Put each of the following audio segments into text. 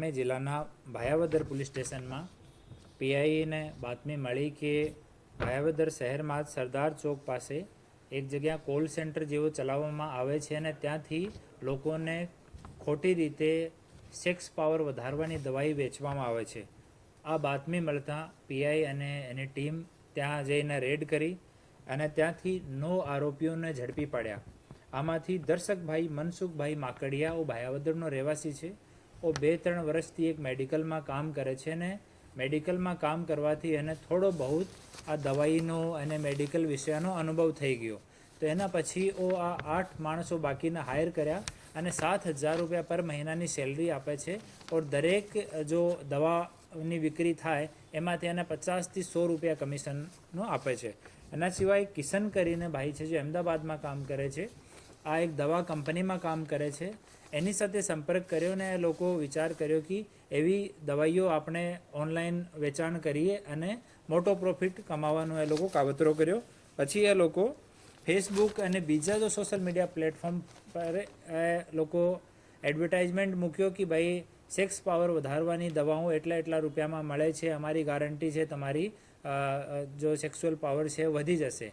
અમે જિલ્લાના ભાયાવદર પોલીસ સ્ટેશનમાં પીઆઈને બાતમી મળી કે ભાયાવદર શહેરમાં સરદાર ચોક પાસે એક જગ્યા કોલ સેન્ટર જેવો ચલાવવામાં આવે છે અને ત્યાંથી લોકોને ખોટી રીતે સેક્સ પાવર વધારવાની દવાઈ વેચવામાં આવે છે. આ બાતમી મળતા પીઆઈ અને એની ટીમ ત્યાં જઈને રેડ કરી અને ત્યાંથી નવ આરોપીઓને ઝડપી પાડ્યા. આમાંથી દર્શકભાઈ મનસુખભાઈ માકડિયા, ઓ ભાયાવદરનો રહેવાસી છે. ઓ બે ત્રણ વર્ષથી એક મેડિકલમાં કામ કરે છે ને મેડિકલમાં કામ કરવાથી એને થોડો બહુ આ દવાઈનો અને મેડિકલ વિષયનો અનુભવ થઈ ગયો. તો એના પછી ઓ આ આઠ માણસો બાકીના હાયર કર્યા અને સાત હજાર રૂપિયા પર મહિનાની સેલરી આપે છે. ઓર દરેક જો દવાની વિક્રી થાય, એમાંથી એને પચાસથી સો રૂપિયા કમિશનનો આપે છે. એના સિવાય કિશન કરીને ભાઈ છે જે અમદાવાદમાં કામ કરે છે. આ એક દવા કંપનીમાં કામ કરે છે. એની સાથે સંપર્ક કર્યો ને લોકો વિચાર કર્યો કે એવી દવાઈઓ આપણે ઓનલાઈન વેચાણ કરીએ અને મોટો પ્રોફિટ કમાવાનો એ લોકો કાવતરો કર્યો. પછી એ લોકો ફેસબુક અને બીજા જો સોશિયલ મીડિયા પ્લેટફોર્મ પર એ લોકો એડવર્ટાઇઝમેન્ટ મૂક્યો કે ભાઈ સેક્સ પાવર વધારવાની દવાઓ એટલા એટલા રૂપિયામાં મળે છે, અમારી ગારંટી છે, તમારી જો સેક્સ્યુઅલ પાવર છે, વધી જશે.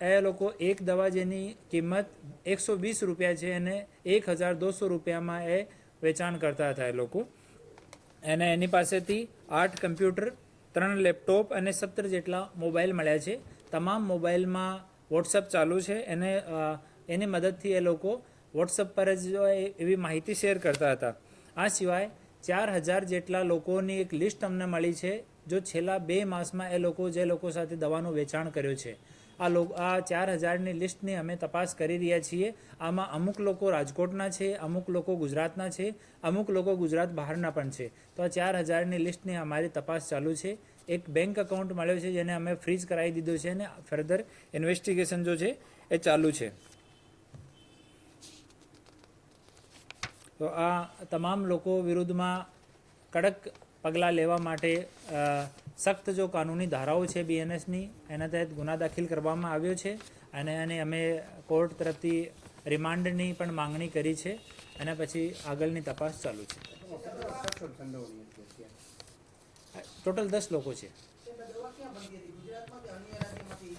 એ લોકો એક દવા જેની કિંમત એકસો વીસ રૂપિયા છે અને એક હજાર દોસો રૂપિયામાં એ વેચાણ કરતા હતા એ લોકો. એને એની પાસેથી આઠ કમ્પ્યુટર, ત્રણ લેપટોપ અને સત્તર જેટલા મોબાઈલ મળ્યા છે. તમામ મોબાઈલમાં વોટ્સઅપ ચાલુ છે. એને એની મદદથી એ લોકો વોટ્સઅપ પર જ એવી માહિતી શેર કરતા હતા. આ સિવાય ચાર હજાર જેટલા લોકોની એક લિસ્ટ અમને મળી છે, જો છેલ્લા બે માસમાં એ લોકો, જે લોકો સાથે દવાનું વેચાણ કર્યું છે. આ લોકો આ ચાર હજારની લિસ્ટની અમે તપાસ કરી રહ્યા છીએ. આમાં અમુક લોકો રાજકોટના છે, અમુક લોકો ગુજરાતના છે, અમુક લોકો ગુજરાત બહારના પણ છે. તો આ ચાર હજારની લિસ્ટની અમારી તપાસ ચાલુ છે. એક બેંક એકાઉન્ટ મળ્યો છે જેને અમે ફ્રીઝ કરાવી દીધું છે અને ફર્ધર ઇન્વેસ્ટિગેશન જો છે એ ચાલુ છે. તો આ તમામ લોકો વિરુદ્ધમાં કડક પગલાં લેવા માટે સખ્ત જો કાનૂની ધારાઓ છે બીએનએસની એના તહેત ગુના દાખલ કરવામાં આવ્યો છે અને એની અમે કોર્ટ તરફથી રિમાન્ડની પણ માંગણી કરી છે અને પછી આગળની તપાસ ચાલુ છે. ટોટલ દસ લોકો છે.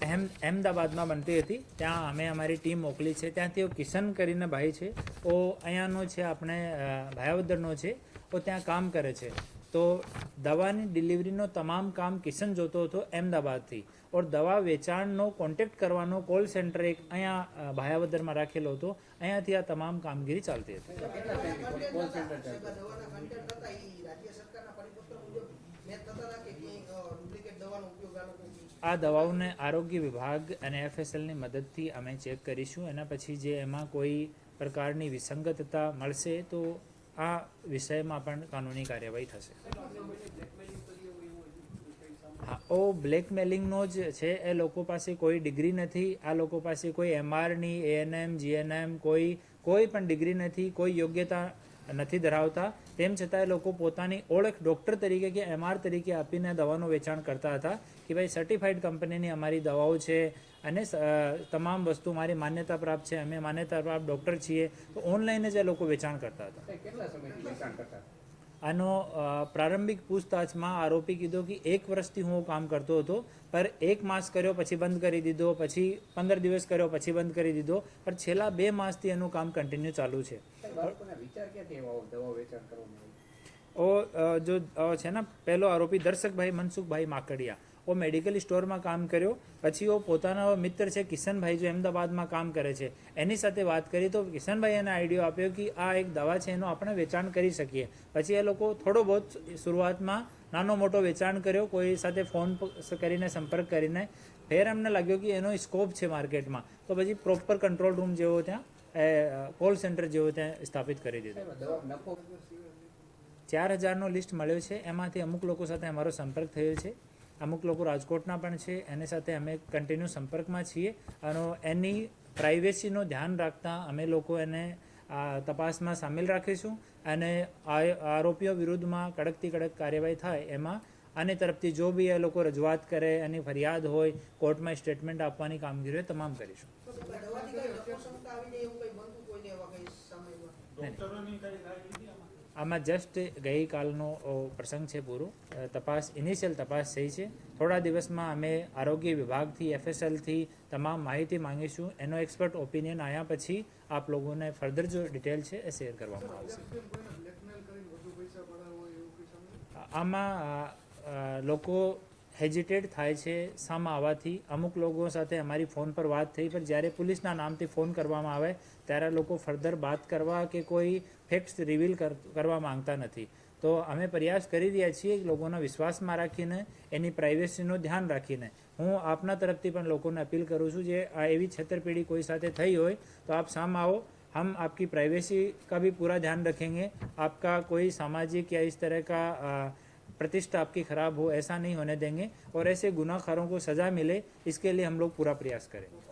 અહેમ, અહેમદાબાદમાં બનતી હતી. ત્યાં અમે અમારી ટીમ મોકલી છે. ત્યાંથી તેઓ કિશન કરીને ભાઈ છે. ઓ અહીંયાનો છે, આપણે ભાયાવદરનો છે. ઓ ત્યાં કામ કરે છે. તો દવાની ડિલિવરીનો તમામ કામ કિશન જોતો હતો અહેમદાબાદથી ઓર દવા વેચાણનો કોન્ટેક્ટ કરવાનો કોલ સેન્ટર એક અહીંયા ભાયાવદરમાં રાખેલો હતો. અહીંયાથી આ તમામ કામગીરી ચાલતી હતી. આ દવાઓને આરોગ્ય વિભાગ અને એફએસએલની મદદથી અમે ચેક કરીશું. એના પછી જે એમાં કોઈ પ્રકારની વિસંગતતા મળશે તો આ વિષયમાં પણ કાનૂની કાર્યવાહી થશે. હા, ઓ બ્લેકમેલિંગનો જ છે, એ લોકો પાસે કોઈ ડિગ્રી નથી, આ લોકો પાસે કોઈ એમઆરની, એએનએમ, જીએનએમ, કોઈ કોઈ પણ ડિગ્રી નથી, કોઈ યોગ્યતા નથી ધરાવતા. તેમ છતાં એ લોકો પોતાની ઓળખ ડૉક્ટર તરીકે કે એમઆર તરીકે આપીને દવાનું વેચાણ કરતા હતા કે ભાઈ સર્ટિફાઈડ કંપનીની અમારી દવાઓ છે અને તમામ વસ્તુ મારી માન્યતા પ્રાપ્ત છે, અમે માન્યતા પ્રાપ્ત ડૉક્ટર છીએ. તો ઓનલાઈન જ એ લોકો વેચાણ કરતા હતા. કેટલા સમયથી વેચાણ કરતા આનો પ્રારંભિક પૂછતાછમાં આરોપી કીધો કે એક વર્ષથી હું કામ કરતો હતો પર એક માસ કર્યો પછી બંધ કરી દીધો પછી પંદર દિવસ કર્યો પછી બંધ કરી દીધો પણ છેલ્લા બે માસથી એનું કામ કન્ટિન્યુ ચાલુ છે? ઓ જો છે ને પહેલો આરોપી દર્શકભાઈ મનસુખભાઈ માકડિયા. ઓ મેડિકલ સ્ટોરમાં કામ કર્યો. પછી ઓ પોતાના મિત્ર છે કિશનભાઈ જો અમદાવાદમાં કામ કરે છે. એની સાથે વાત કરી તો કિશનભાઈ એને આઈડિયો આપ્યો કે આ એક દવા છે, એનું આપણે વેચાણ કરી શકીએ. પછી એ લોકો થોડો બહુ શરૂઆતમાં નાનો મોટો વેચાણ કર્યો, કોઈ સાથે ફોન કરીને સંપર્ક કરીને. ફેર અમને લાગ્યો કે એનો સ્કોપ છે માર્કેટમાં. તો પછી પ્રોપર કંટ્રોલ રૂમ જેવો ત્યાં કોલ સેન્ટર જેવો ત્યાં સ્થાપિત કરી દીધો. ચાર હજારનો લિસ્ટ મળ્યો છે. એમાંથી અમુક લોકો સાથે અમારો સંપર્ક થયો છે. અમુક લોકો રાજકોટના પણ છે એની સાથે અમે કન્ટિન્યુ સંપર્કમાં છીએ. અને એની પ્રાઇવેસીનું ધ્યાન રાખતા અમે લોકો એને આ તપાસમાં સામેલ રાખીશું અને આ- આરોપીઓ વિરુદ્ધમાં કડકથી કડક કાર્યવાહી થાય એમાં. આની તરફથી જો બી એ લોકો રજૂઆત કરે એની ફરિયાદ હોય કોર્ટમાં સ્ટેટમેન્ટ આપવાની કામગીરી હોય તમામ કરીશું. તો આમાં જસ્ટ ગઈકાલનો પ્રસંગ છે પૂરો. તપાસ ઇનિશિયલ તપાસ થઈ છે. થોડા દિવસમાં અમે આરોગ્ય વિભાગથી એફએસએલથી તમામ માહિતી માંગીશું. એનો એક્સપર્ટ ઓપિનિયન આવ્યા પછી આપ લોકોને ફર્ધર જો ડિટેલ છે એ શેર કરવામાં આવશે. આમાં લોકો હેજિટેટ થાય છે સામા આવવાથી અમુક લોકો સાથે અમારી ફોન પર વાત થઈ પણ જ્યારે પોલીસના નામથી ફોન કરવામાં આવે ત્યારે લોકો ફર્ધર વાત કરવા કે કોઈ ફેક્ટ્સ રિવીલ કરવા માંગતા નથી તો અમે પ્રયાસ કરી રહ્યા છીએ કે લોકોના વિશ્વાસમાં રાખીને એની પ્રાઇવેસીનું ધ્યાન રાખીને હું આપના તરફથી પણ લોકોને અપીલ કરું છું જે આ એવી છેતરપિંડી કોઈ સાથે થઈ હોય તો આપ સામ आओ हम आपकी प्राइवेसी का भी पूरा ध्यान रखेंगे आपका कोई सामाजिक या इस तरह का अ, प्रतिष्ठा आपकी खराब हो ऐसा नहीं होने देंगे और ऐसे गुनाहगारों को सज़ा मिले इसके लिए हम लोग पूरा प्रयास करेंगे